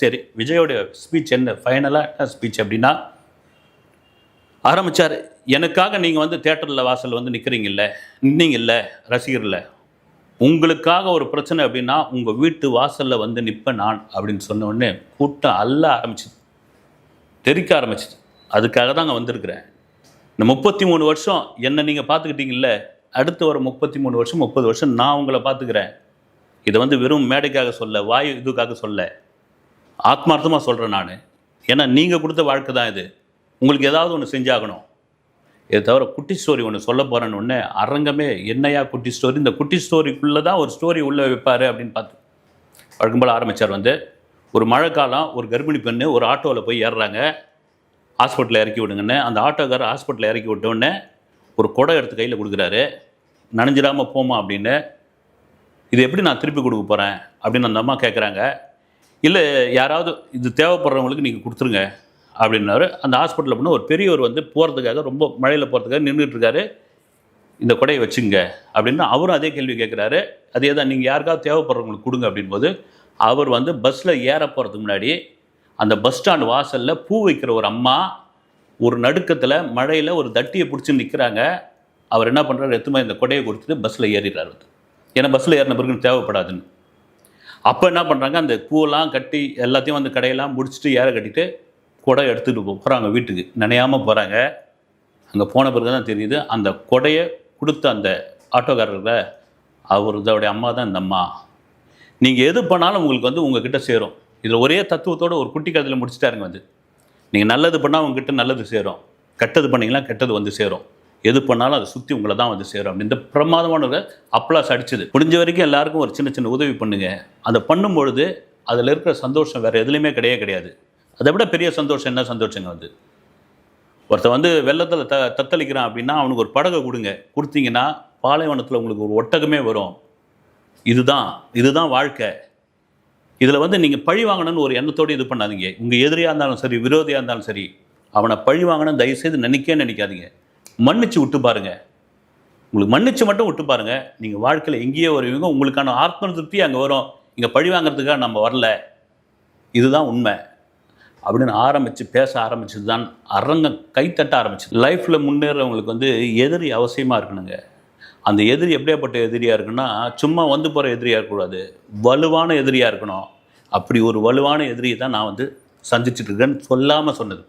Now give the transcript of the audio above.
சரி விஜயோடைய ஸ்பீச் என்ன? ஃபைனலாக என்ன ஸ்பீச் அப்படின்னா ஆரம்பிச்சார் எனக்காக நீங்கள் வந்து தேட்டரில் வாசல் வந்து நிற்கிறீங்கல்ல நின்னீங்கல்ல ரசிகரில். உங்களுக்காக ஒரு பிரச்சனை அப்படின்னா உங்கள் வீட்டு வாசலில் வந்து நிற்பேன் நான் அப்படின்னு சொன்ன உடனே கூட்டம் அல்ல ஆரம்பிச்சிது. தெறிக்க ஆரம்பிச்சிது. அதுக்காக தான் அங்கே வந்திருக்கிறேன். இந்த முப்பத்தி மூணு வருஷம் என்னை நீங்கள் பார்த்துக்கிட்டீங்கல்ல அடுத்து வர முப்பத்தி மூணு வருஷம் முப்பது வருஷம் நான் உங்களை பார்த்துக்கிறேன். இதை வந்து வெறும் மேடைக்காக சொல்ல வாயு இதுக்காக சொல்ல ஆத்மார்த்தமாக சொல்கிறேன் நான். ஏன்னா நீங்கள் கொடுத்த வாழ்க்கை தான் இது. உங்களுக்கு ஏதாவது ஒன்று செஞ்சாகணும். இதை தவிர குட்டி ஸ்டோரி ஒன்று சொல்ல போகிறேன்னு ஒன்று அரங்கமே என்னையா குட்டி ஸ்டோரி இந்த குட்டி ஸ்டோரிக்குள்ளே தான் ஒரு ஸ்டோரி உள்ளே வைப்பார் அப்படின்னு பார்த்து வழக்கம் போல் ஆரம்பித்தார் வந்து ஒரு மழைக்காலம் ஒரு கர்ப்பிணி பெண்ணு ஒரு ஆட்டோவில் போய் ஏறுறாங்க. ஹாஸ்பிட்டலில் இறக்கி விடுங்கன்னு. அந்த ஆட்டோக்காரர் ஹாஸ்பிட்டலில் இறக்கி விட்டோடனே ஒரு குடம் எடுத்து கையில் கொடுக்குறாரு. நனைஞ்சிடாமல் போமா அப்படின்னு. இது எப்படி நான் திருப்பி கொடுக்க போகிறேன் அப்படின்னு அந்த அம்மா கேட்குறாங்க இல்லை யாராவது இது தேவைப்படுறவங்களுக்கு நீங்கள் கொடுத்துருங்க அப்படின்னாரு. அந்த ஹாஸ்பிட்டலில் போனால் ஒரு பெரியவர் வந்து போகிறதுக்காக ரொம்ப மழையில் போகிறதுக்காக நின்றுட்டுருக்காரு இந்த கொடையை வச்சுங்க அப்படின்னு அவரும் அதே கேள்வி கேட்குறாரு அதே தான் நீங்கள் யாருக்காவது தேவைப்படுறவங்களுக்கு கொடுங்க அப்படின்போது அவர் வந்து பஸ்ஸில் ஏற போகிறதுக்கு முன்னாடி அந்த பஸ் ஸ்டாண்ட் வாசலில் பூ வைக்கிற ஒரு அம்மா ஒரு நடுக்கத்தில் மழையில் ஒரு தட்டியை பிடிச்சி நிற்கிறாங்க அவர் என்ன பண்ணுறாரு எத்தனை இந்த கொடையை கொடுத்துட்டு பஸ்ஸில் ஏறிடுறாரு. ஏன்னா பஸ்ஸில் ஏறின பிறகு தேவைப்படாதுன்னு. அப்போ என்ன பண்ணுறாங்க அந்த பூவெல்லாம் கட்டி எல்லாத்தையும் அந்த கடையெல்லாம் முடிச்சுட்டு ஏற கட்டிட்டு குடை எடுத்துகிட்டு போகிறாங்க வீட்டுக்கு. நினையாமல் போகிறாங்க அங்கே போன பிறகு தான் தெரியுது அந்த கொடையை கொடுத்த அந்த ஆட்டோக்காரர்ல அவர் இதோடைய அம்மா தான் இந்த அம்மா. நீங்கள் எது பண்ணாலும் உங்களுக்கு வந்து உங்ககிட்ட சேரும். இதில் ஒரே தத்துவத்தோடு ஒரு குட்டி கதையில் முடிச்சுட்டாருங்க வந்து. நீங்கள் நல்லது பண்ணால் உங்ககிட்ட நல்லது சேரும். கெட்டது பண்ணிங்கன்னா கெட்டது வந்து சேரும். எது பண்ணாலும் அதை சுற்றி உங்களை தான் வந்து சேரும். அப்படின்னு இந்த பிரமாதமானதை அப்ளாஸ் அடிச்சுது முடிஞ்ச வரைக்கும் எல்லாருக்கும் ஒரு சின்ன சின்ன உதவி பண்ணுங்க. அதை பண்ணும்பொழுது அதில் இருக்கிற சந்தோஷம் வேறு எதுலேயுமே கிடையவே கிடையாது. அதை விட பெரிய சந்தோஷம் என்ன சந்தோஷங்க வந்து? ஒருத்தன் வந்து வெள்ளத்தில் த தத்தளிக்கிறான் அப்படின்னா அவனுக்கு ஒரு படகை கொடுங்க. கொடுத்தீங்கன்னா பாலைவனத்தில் உங்களுக்கு ஒரு ஒட்டகமே வரும். இதுதான் இதுதான் வாழ்க்கை. இதில் வந்து நீங்கள் பழி வாங்கணும்னு ஒரு எண்ணத்தோடு இது பண்ணாதீங்க. உங்கள் எதிரியாக இருந்தாலும் சரி விரோதியாக இருந்தாலும் சரி அவனை பழி வாங்கணும்னு தயவுசெய்து நினைக்கவே நினைக்காதீங்க. மன்னிச்சு விட்டு பாருங்க. உங்களுக்கு மன்னிச்சு மட்டும் விட்டு பாருங்க. நீங்கள் வாழ்க்கையில் எங்கேயோ வருவீங்க உங்களுக்கான ஆத்ம திருப்தி அங்கே வரும். இங்கே பழி வாங்குறதுக்காக நம்ம வரல. இதுதான் உண்மை. அப்படின்னு ஆரம்பித்து பேச ஆரம்பிச்சது தான் அரங்கம் கைத்தட்ட ஆரம்பிச்சது. லைஃப்பில் முன்னேறவங்களுக்கு வந்து எதிரி அவசியமாக இருக்கணுங்க. அந்த எதிரி எப்படியாப்பட்ட எதிரியாக இருக்குன்னா சும்மா வந்து போகிற எதிரியாக இருக்கக்கூடாது வலுவான எதிரியாக இருக்கணும். அப்படி ஒரு வலுவான எதிரியை தான் நான் வந்து சந்திச்சுட்டு இருக்கேன்னு சொல்லாமல் சொன்னது.